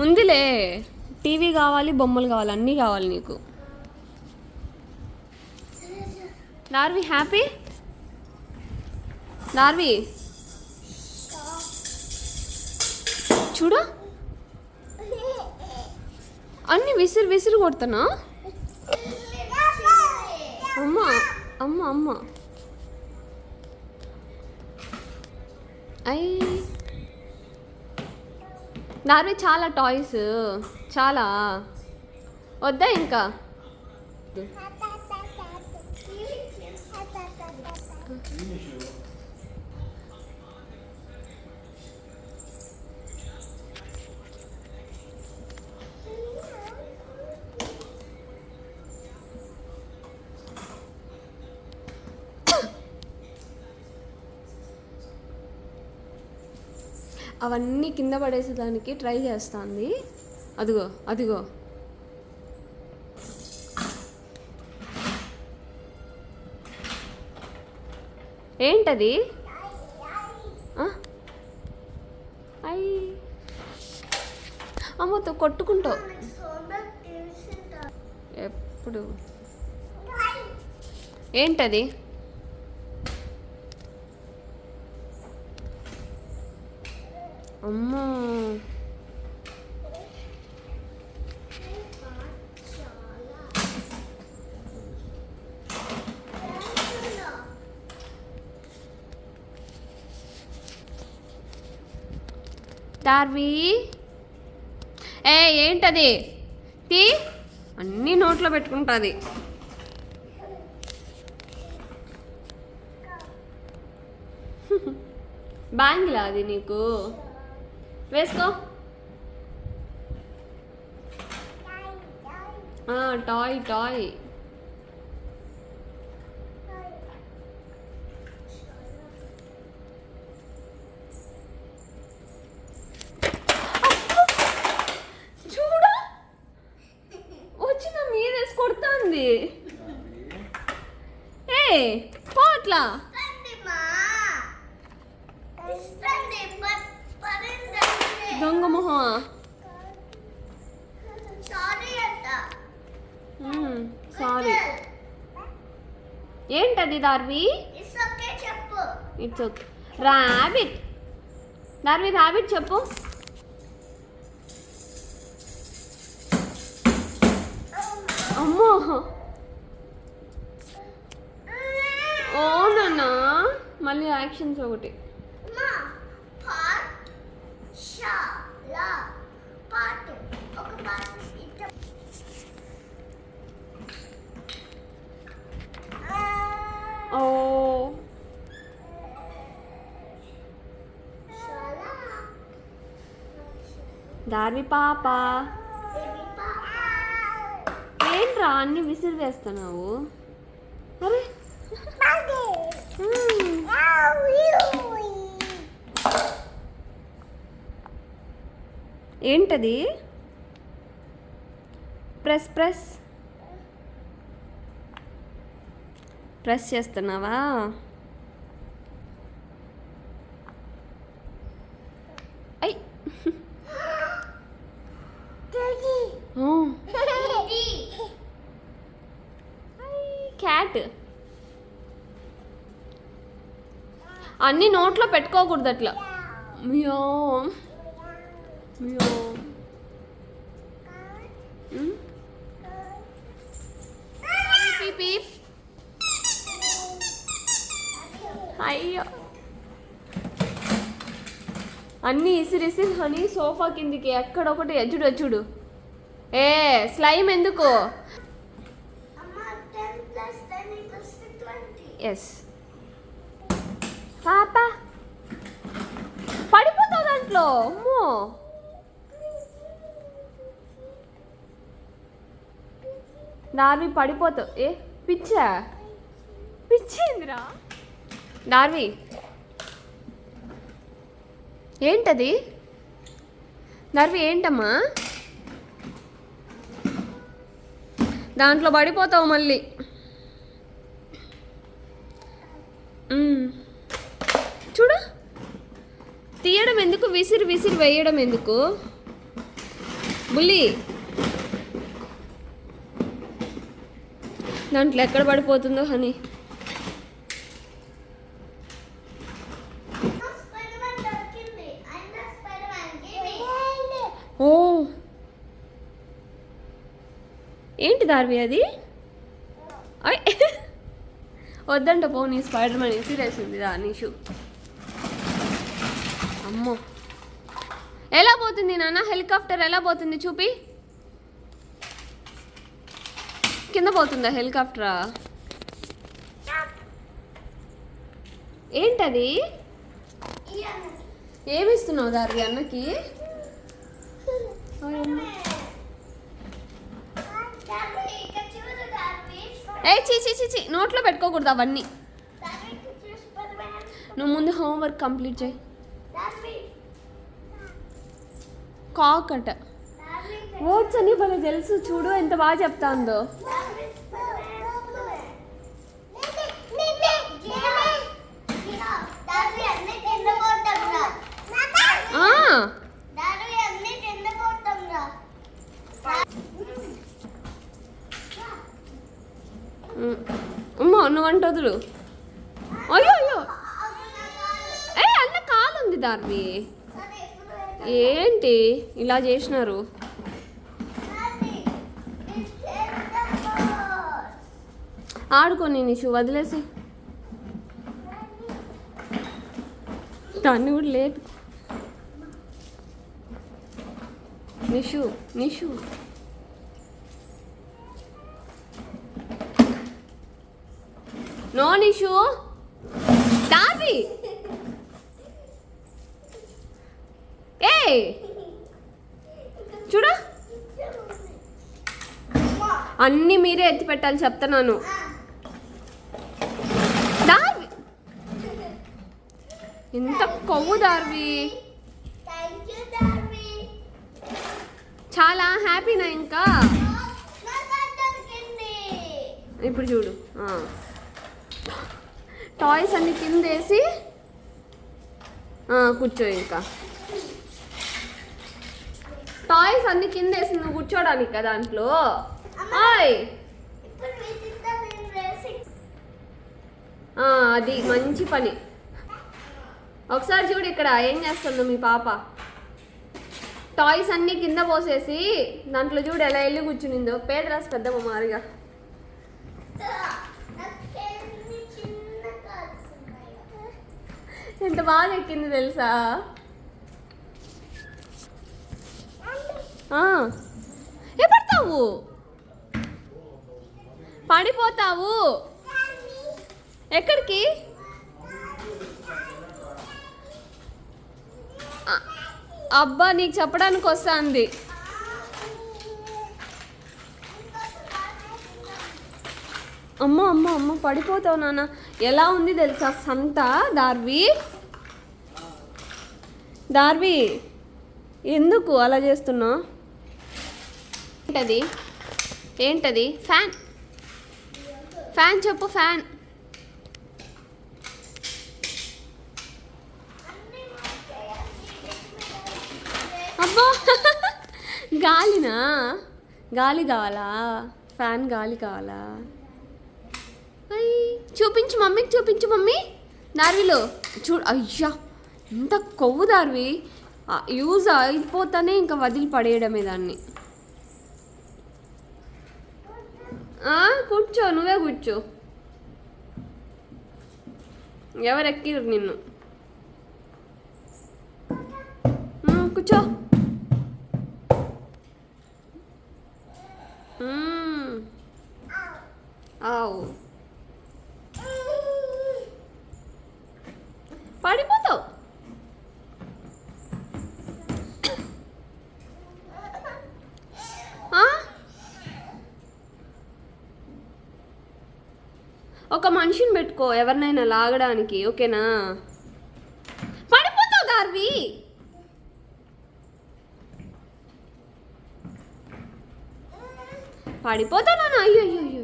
ఉందిలే. టీవీ కావాలి బొమ్మలు కావాలి అన్నీ కావాలి నీకు. నార్వి హ్యాపీ? నార్వి? చూడు. అన్ని విసిరి విసిరి కొడుతున్నా. అమ్మ అమ్మ అమ్మ. అయ్యి. నార్వే చాలా టాయ్స్ చాలా. వద్దా ఇంకా? అవన్నీ కింద పడేసేదానికి ట్రై చేస్తుంది. అదిగో అదిగో. ఏంటది? అయ్యి. అమ్మతో కొట్టుకుంటావు. ఎప్పుడు? ఏంటది? అమ్మో. తార్వి. ఏ ఏంటది? తీ. అన్నీ నోట్లో పెట్టుకుంటుంది. బ్యాంగిలా అది నీకు. వేసుకో ఆ, టాయ్ టాయ్ దార్వి చెప్పు. It's okay rabbit Darvi rabbit చెప్పు. అమ్మో. ఓ నాన్న. మళ్ళీ యాక్షన్స్ ఒకటి. దార్వి పాప. ఏంట్రా అన్ని విసిరి వేస్తున్నావు? అరే. ఏంటది? Press press. ప్రెస్ చేస్తున్నావా? అన్ని నోట్లో పెట్టుకోకూడదు అట్లా. మియో మియో అయ్యో. అన్నీ ఇసిరిసి హనీ సోఫా కిందికి ఎక్కడొకటి ఎచ్చుడు ఎచ్చుడు ఏ స్లైమ్ ఎందుకు? అమ్మ 10 plus 10 equals to 20 yes papa పడిపోతావు దాంట్లో. అమ్మో. నార్వి పడిపోతావు ఏ పిచ్చా? పిచ్చిందిరా? నార్వి. ఏంటది? నార్వి ఏంటమ్మా? దాంట్లో పడిపోతావు మళ్ళీ. తీయడం ఎందుకు? విసిరి విసిరి వేయడం ఎందుకు? బుల్లి! దాంట్లో ఎక్కడ పడిపోతుందో హనీ. ఓ! ఏంటి దార్వి అది? వద్దంట పోనీ స్పైడర్ మ్యాన్ ఇసిరేసింది దాని షూ అమ్మో. ఎలా పోతుంది నాన్న? హెలికాప్టర్ ఎలా పోతుంది చూపి. కింద పోతుందా హెలికాప్టరా? ఏంటది? ఏమిస్తున్నావు దారి అన్నకి? ఏ చీ చీ చీ చీ నోట్లో పెట్టుకోకూడదు అవన్నీ. నువ్వు ముందు హోంవర్క్ కంప్లీట్ చేయి దాన్ని కాక్ అట. వర్డ్స్ అని భలే తెలుసు చూడు ఎంత బాగా చెప్తాందో. దాన్ని అమ్మో వదులు. అయ్యో అయ్యో. ఏ అన్న కాలు ఉంది దార్వి. ఏంటి ఇలా చేసినారు? ఆడుకొని నిషు వదిలేసి. తను కూడా లేదు నిషు నిషు. నో నిషు. తాపి ఏ చూడ. అన్నీ మీరే ఎత్తి పెట్టాలి చెప్తున్నాను. దార్వి! ఎంత కొవ్వు దార్వి! చాలా హ్యాపీనా ఇంకా. ఇప్పుడు చూడు టాయ్స్ అన్ని కిందేసి కూర్చో ఇంకా. టాయ్స్ అన్ని కింద వేసి నువ్వు కూర్చోడానికి కదా దాంట్లో? ఆయ్ అది మంచి పని. ఒకసారి చూడు ఇక్కడ ఏం చేస్తుందో మీ పాప. టాయ్స్ అన్ని కింద పోసేసి దాంట్లో చూడు ఎలా వెళ్ళి కూర్చునిందో. పేదరాసు పెద్దమ్మ మారిగా ఎంత బాగా ఎక్కింది తెలుసా? ఏ పడతావు? పడిపోతావు. ఎక్కడికి? అబ్బా నీకు చెప్పడానికి వస్తుంది. అమ్మ అమ్మ అమ్మ పడిపోతావు నాన్న. ఎలా ఉంది తెలుసా సంత దార్వి? దార్వి ఎందుకు అలా చేస్తున్నావు? ఏంటది? ఏంటది? ఫ్యాన్. ఫ్యాన్ చెప్పు ఫ్యాన్. అబ్బా! గాలినా? గాలి కావాలా? ఫ్యాన్ గాలి కావాలా? అయ్! చూపించు మమ్మీకి చూపించు మమ్మీ. దార్విలో చూడు అయ్యా! ఎంత కొవ్వు దార్వి యూజ్ అయిపోతానే ఇంకా వదిలి పడేయడమే దాన్ని. కూర్చో నువ్వే కూర్చో. ఎవరు ఎక్కిరు నిన్ను కూర్చో. ఆవు. పెట్టుకో ఎవరినైనా లాగడానికి ఓకేనా? పడిపోతావు గార్వి పడిపోతాను అయ్యో అయ్యో అయ్యో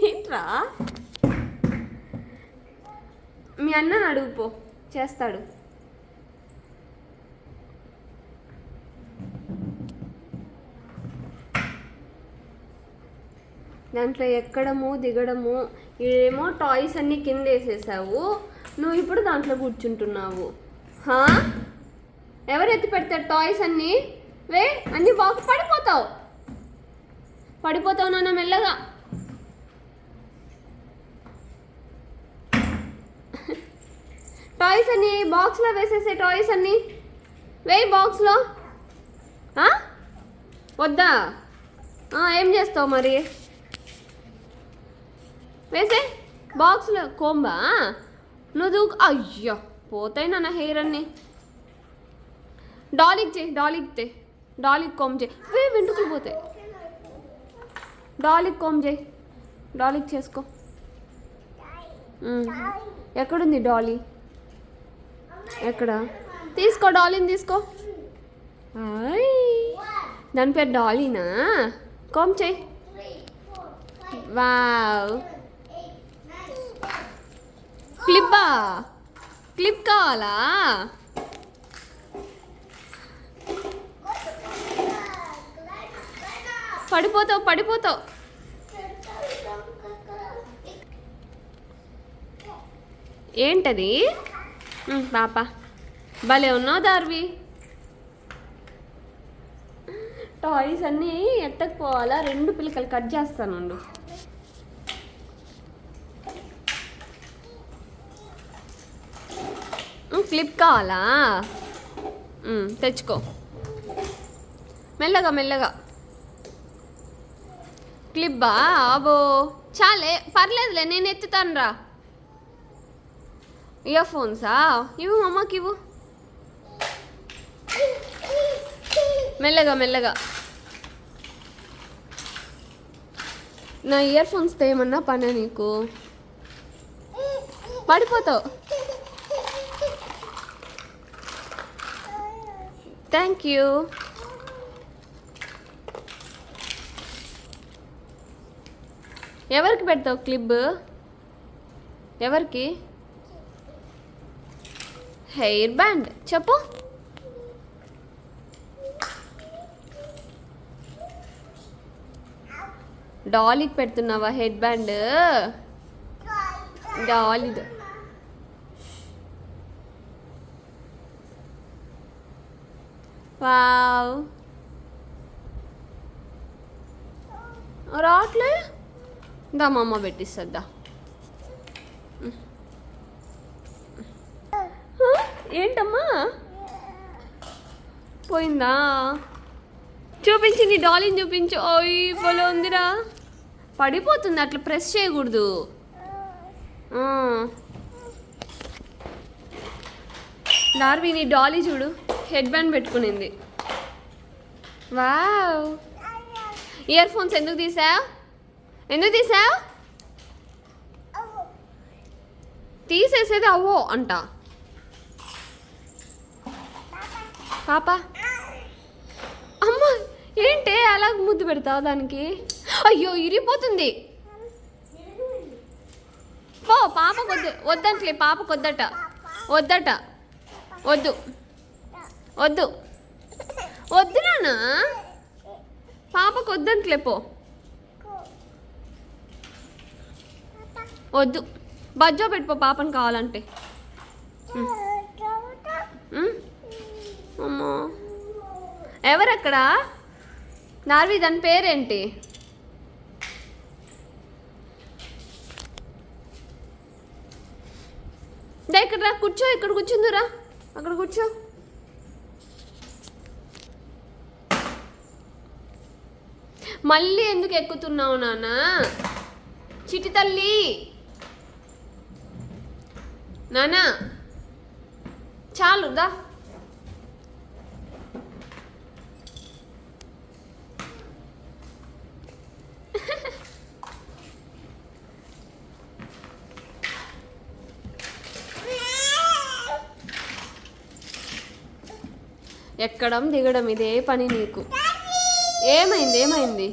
ఏంట్రా? మీ అన్న అడుగుపో చేస్తాడు. దాంట్లో ఎక్కడము దిగడము ఏమో టాయ్స్ అన్నీ కింద వేసేసావు నువ్వు ఇప్పుడు దాంట్లో కూర్చుంటున్నావు. ఎవరు ఎత్తి పెడతారు టాయ్స్ అన్నీ? వే అన్ని బాక్స్ పడిపోతావు. పడిపోతావు నాన్న మెల్లగా. టాయ్స్ అన్ని బాక్స్లో వేసేసే టాయ్స్ అన్ని. వేయి బాక్స్లో. వద్దా? ఏం చేస్తావు మరి? వేసే బాక్స్లో కోంబా నువ్వు దూకు. అయ్యో పోతాయి నాన్న హెయిర్ అన్ని. డాలిక్ చేయి డాలిక్ తే డాలిక్ కోమ్ చేయి. వే వెంట్రుకలు పోతాయి. డాలిక్ కోమ్ చేయి. డాలిక్ చేసుకో. ఎక్కడుంది డాలీ? ఎక్కడ? తీసుకో డాలీని తీసుకో. ఆయ్. దాని పేరు డాలీనా? కోమ్ చేయి. వావ్. క్లిప్పా? క్లిప్ కావాలా? పడిపోతావు పడిపోతావు. ఏంటది? పాప. భలే ఉన్నావు దార్వి. టాయ్స్ అన్నీ ఎత్తకపోవాలా? రెండు పిల్లకలు కట్ చేస్తాను క్లిప్ కావాలా? తెచ్చుకో. మెల్లగా మెల్లగా. క్లిబ్బా? అబో చాలే పర్లేదులే నేను ఎత్తుతాను రా ఇయర్ ఫోన్సా? ఇవ్వు అమ్మకి ఇవ్వు. మెల్లగా మెల్లగా. నా ఇయర్ ఫోన్స్ తేమన్నా పని నీకు? పడిపోతావు. థ్యాంక్ యూ ఎవరికి పెడతావు క్లిబ్ ఎవరికి? Hair band. చెప్పు. డాలీకి పెడుతున్నావా హెడ్ బ్యాండ్? డాలీది వావ్. రావట్లే? దా మా అమ్మ పెట్టిస్తుందా ఏంటమ్మా? పోయిందా? చూపించి నీ డాలీని చూపించు. ఓయ్ పొలం ఉందిరా. పడిపోతుంది అట్లా ప్రెస్ చేయకూడదు. ఆ. డార్వి నీ డాలీ చూడు. హెడ్ బ్యాండ్ పెట్టుకునింది. వావ్. ఇయర్ ఫోన్స్ ఎందుకు తీసావు? ఎందుకు తీసావు? తీసేసేది అవ్వో అంట. పాప. అమ్మ ఏంటి అలా ముద్దు పెడతావు దానికి? అయ్యో ఇరిపోతుంది పో పాప వద్దు వద్దంట్లే పాప వద్దట వద్దట. వద్దు. వద్దు. వద్దు నానా పాపకు వద్దంట్లే పో. వద్దు. బజ్జో పెట్టుకో పాపని కావాలంటే. ఉమ్? అమ్మో. ఎవరక్కడ? నార్వి దాని పేరేంటి? ఇక్కడ కూర్చో ఇక్కడ కూర్చుందురా. అక్కడ కూర్చో. మళ్ళీ ఎందుకు ఎక్కుతున్నావు నాన్న? చిటి తల్లి. నానా చాలు దా. ఎక్కడం దిగడం ఇదే పని నీకు. ఏమైంది ఏమైంది?